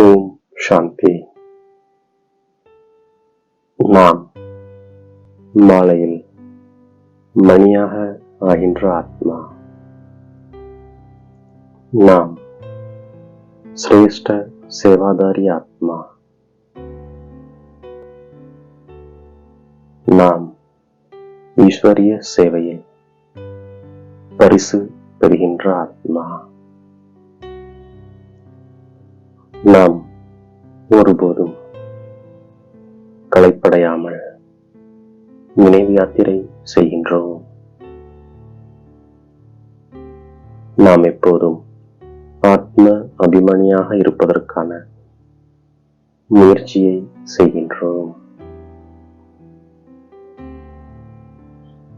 ஓம் சாந்தி. நாம் மாலையில் மணியாக ஆகின்ற ஆத்மா. நாம் சிரேஷ்ட சேவாதாரி ஆத்மா. நாம் ஈஸ்வரிய சேவையில் பரிசு பெறுகின்ற ஆத்மா. நாம் ஒருபோதும் களைப்படையாமல் நினைவு யாத்திரை செய்கின்றோம். நாம் எப்போதும் ஆத்ம அபிமானியாக இருப்பதற்கான முயற்சியை செய்கின்றோம்.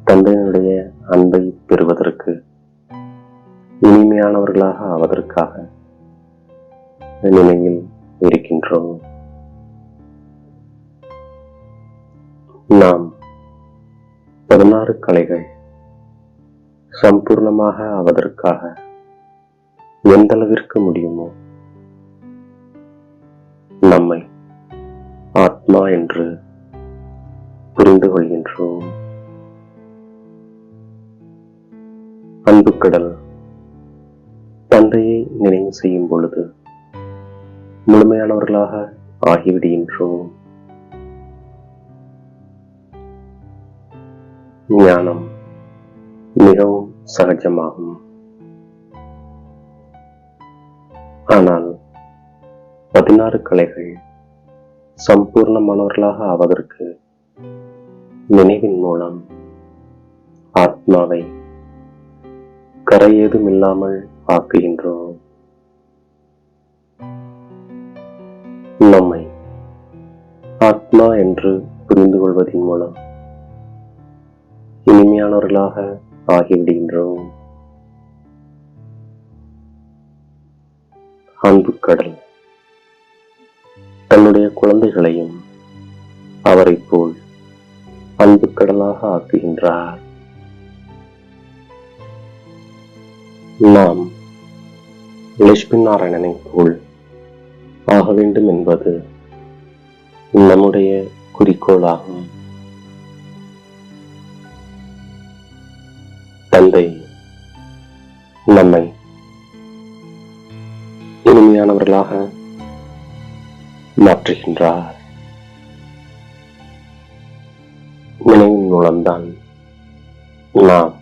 தந்தையினுடைய அன்பை பெறுவதற்கு இனிமையானவர்களாக ஆவதற்காக நிலையில் இருக்கின்றோம். நாம் பதினாறு கலைகள் சம்பூர்ணமாக ஆவதற்காக எந்த அளவிற்கு முடியுமோ நம்மை ஆத்மா என்று புரிந்து கொள்கின்றோம். அன்பு கடல் தந்தையை நினைவு செய்யும் பொழுது முழுமையானவர்களாக ஆகிவிடுகின்றோம். ஞானம் மிகவும் சகஜமாகும். ஆனால் பதினாறு கலைகள் சம்பூர்ணமானவர்களாக ஆவதற்கு நினைவின் மூலம் ஆத்மாவை கரையேதும் இல்லாமல் ஆக்குகின்றோம். நம்மை ஆத்மா என்று புரிந்து கொள்வதன் மூலம் இனிமையானவர்களாக ஆகிவிடுகின்றோம். அன்பு கடல். தன்னுடைய குழந்தைகளையும் அவரைப் போல் அன்பு கடலாக ஆக்குகின்றார். நாம் லட்சுமி நாராயணனை போல் ஆக வேண்டும் என்பது நம்முடைய குறிக்கோளாகும். தந்தை நம்மை இனிமையானவர்களாக மாற்றுகின்றார். நினைவின் மூலம்தான் நாம்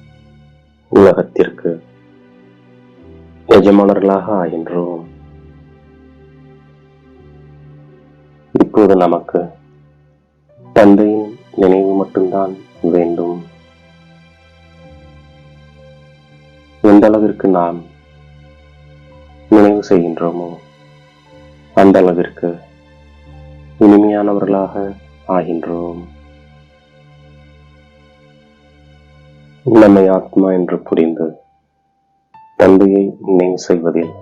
உலகத்திற்கு எஜமானர்களாக ஆகின்றோம். இப்போது நமக்கு தந்தையின் நினைவு மட்டும்தான் வேண்டும். எந்த அளவிற்கு நாம் நினைவு செய்கின்றோமோ அந்த அளவிற்கு இனிமையானவர்களாக ஆகின்றோம். நம்மை ஆத்மா என்று புரிந்து தந்தையை நினைவு செய்வதில்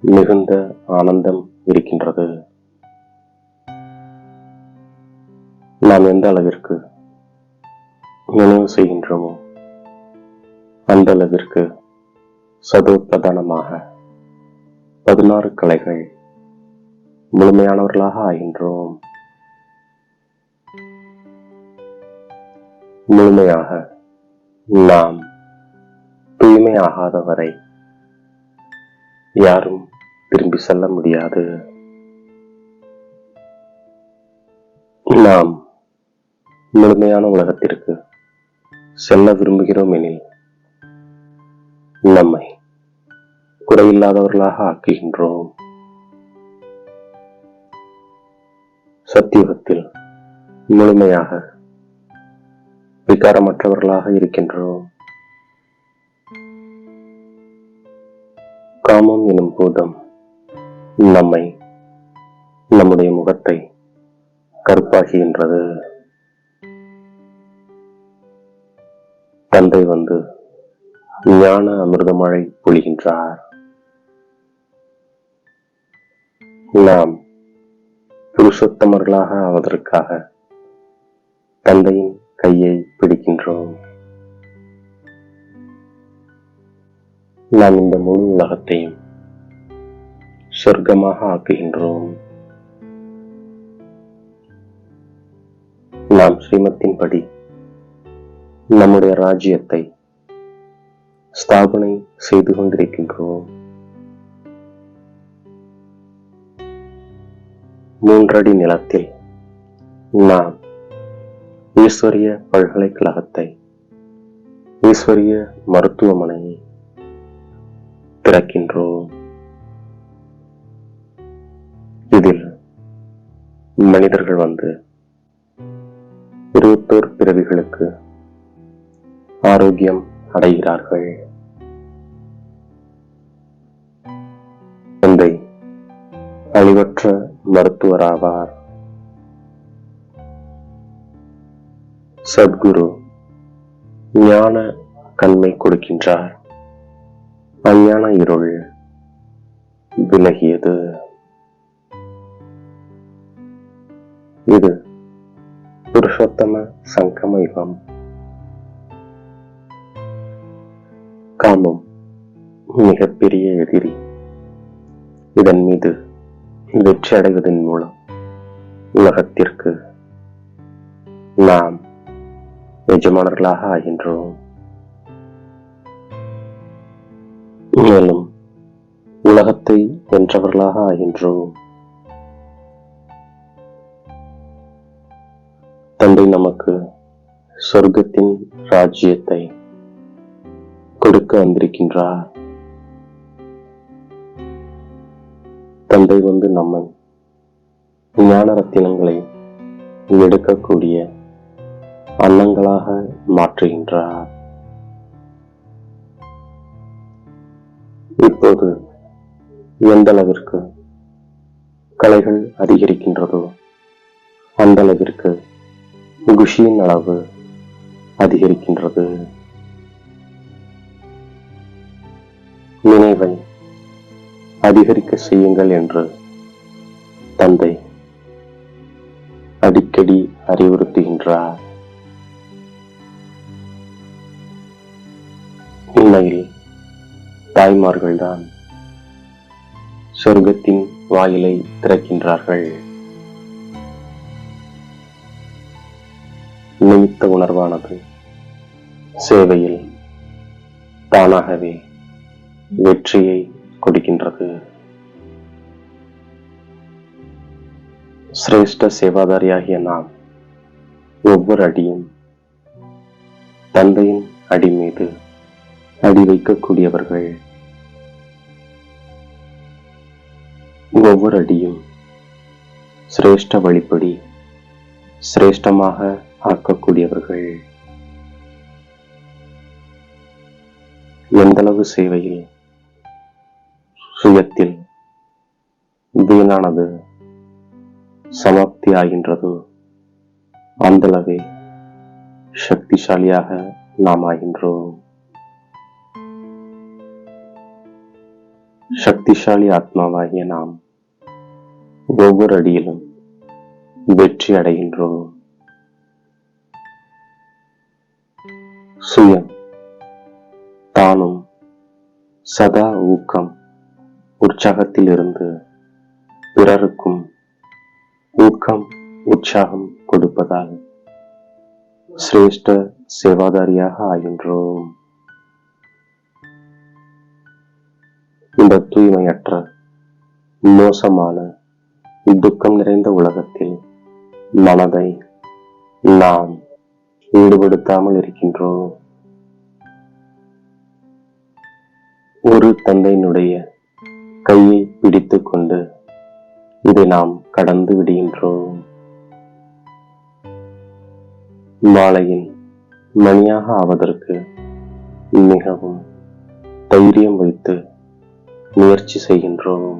மிகுந்த ஆனந்தம் இருக்கின்றது. நாம் எந்த அளவிற்கு நினைவு செய்கின்றோமோ அந்த அளவிற்கு சதோப்பிரதானமாக பதினாறு கலைகள் முழுமையானவர்களாக ஆகின்றோம். முழுமையாக நாம் தூய்மையாகாத வரை யாரும் திரும்பி செல்ல முடியாது. நாம் முழுமையான உலகத்திற்கு செல்ல விரும்புகிறோம் எனில் நம்மை குறையில்லாதவர்களாக ஆக்குகின்றோம். சத்தியுகத்தில் முழுமையாக விகாரமற்றவர்களாக இருக்கின்றோம். காமம் எனும் பூதம் நம்மை நம்முடைய முகத்தை கருப்பாக்குகின்றது. தந்தை வந்து ஞான அமிர்தமழை பொழிகின்றார். நாம் புருஷோத்தமர்களாக ஆவதற்காக தந்தையின் கையை பிடிக்கின்றோம். நாம் இந்த முழு உலகத்தையும் சொர்க்கமாக ஆக்குகின்றோம். நாம் ஸ்ரீமத்தின்படி நம்முடைய ராஜ்யத்தை ஸ்தாபனை செய்து கொண்டிருக்கின்றோம். மூன்றடி நிலத்தில் நாம் ஈஸ்வரிய பல்கலைக்கழகத்தை ஈஸ்வரிய மருத்துவமனையை திறக்கின்றோம். இதில் மனிதர்கள் வந்து இருபத்தோர் பிறவிகளுக்கு ஆரோக்கியம் அடைகிறார்கள். தந்தை அழிவற்ற மருத்துவராவார். சத்குரு ஞான கண்மை கொடுக்கின்றார். அஞ்ஞான இருள் விலகியது. இது புருஷோத்தம சங்கம யுகம். காமம் மிகப்பெரிய எதிரி. இதன் மீது வெற்றி அடைவதன் மூலம் உலகத்திற்கு நாம் எஜமானர்களாக ஆகின்றோம். மேலும் உலகத்தை வென்றவர்களாக ஆகின்றோம். தந்தை நமக்கு சொர்க்கத்தின் ராஜ்யத்தை கொடுக்க வந்திருக்கின்றார். தந்தை வந்து நம்மை ஞான ரத்தினங்களை எடுக்கக்கூடிய அன்னங்களாக மாற்றுகின்றார். இப்போது எந்த அளவிற்கு கலைகள் அதிகரிக்கின்றதோ அந்த அளவிற்கு குஷியின் அளவு அதிகரிக்கின்றது. நினைவை அதிகரிக்க செய்யுங்கள் என்று தந்தை அடிக்கடி அறிவுறுத்துகின்றார். உண்மையில் தாய்மார்கள்தான் சொர்க்கத்தின் வாயிலை திறக்கின்றார்கள். நிமித்த உணர்வானது சேவையில் தானாகவே வெற்றியை கொடுக்கின்றது. சிரேஷ்ட சேவாதாரியாகிய நாம் ஒவ்வொரு அடியும் தந்தையின் அடி மீது அடி வைக்கக்கூடியவர்கள். ஒவ்வொரு அடியும் சிரேஷ்ட வழிப்படி சிரேஷ்டமாக ஆக்கக்கூடியவர்கள். எந்தளவு சேவையில் சுயத்தில் வீணானது சமாப்தி ஆகின்றதோ அந்தளவே சக்திசாலியாக நாம் ஆகின்றோம். சக்திசாலி ஆத்மாவாகிய நாம் ஒவ்வொரு அடியிலும் வெற்றி அடைகின்றோம். சுயம் தானும் சதா ஊக்கம் உற்சாகத்தில் இருந்து பிறருக்கும் ஊக்கம் உற்சாகம் கொடுப்பதால் சிரேஷ்ட சேவாதாரியாக ஆகின்றோம். இந்த தூய்மையற்ற மோசமான துக்கம் நிறைந்த உலகத்தில் மனதை நாம் ஈடுபடுத்தாமல் இருக்கின்றோம். ஒரு தந்தையினுடைய கையை பிடித்துக் கொண்டு இதை நாம் கடந்து விடுகின்றோம். மாலையின் மணியாக ஆவதற்கு மிகவும் தைரியம் வைத்து முயற்சி செய்கின்றோம்.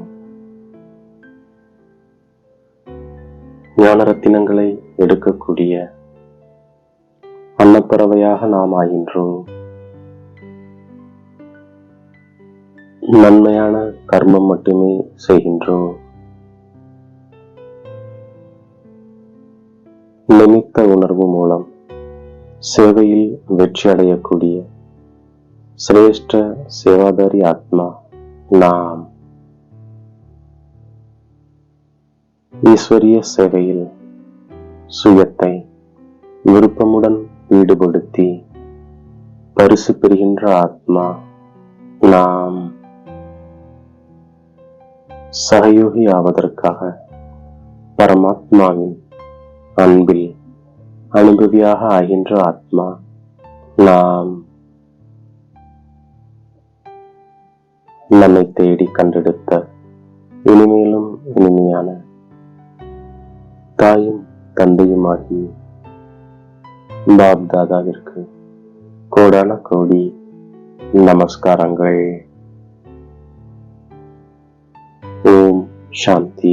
ஞானரத்தினங்களை எடுக்கக்கூடிய அன்னப்பறவையாக நாம் ஆகின்றோம். நன்மையான கர்மம் மட்டுமே செய்கின்றோம் நிமித்த உணர்வு மூலம் சேவையில் வெற்றி அடையக்கூடிய சிரேஷ்ட சேவாதாரி ஆத்மா நாம். ஈஸ்வரிய சேவையில் சுயத்தை விருப்பமுடன் ஈடுபடுத்தி பரிசு பெறுகின்ற ஆத்மா நாம். சகயோகி ஆவதற்காக பரமாத்மாவின் அன்பில் அனுபவியாக ஆகின்ற ஆத்மா நாம் நம்மை தேடி கண்டெடுத்த இனிமேலும் இனிமையான தாயும் தந்தையுமாகி பாப் தாதாவிற்கு கோடான கோடி நமஸ்காரங்கள். ஓம் சாந்தி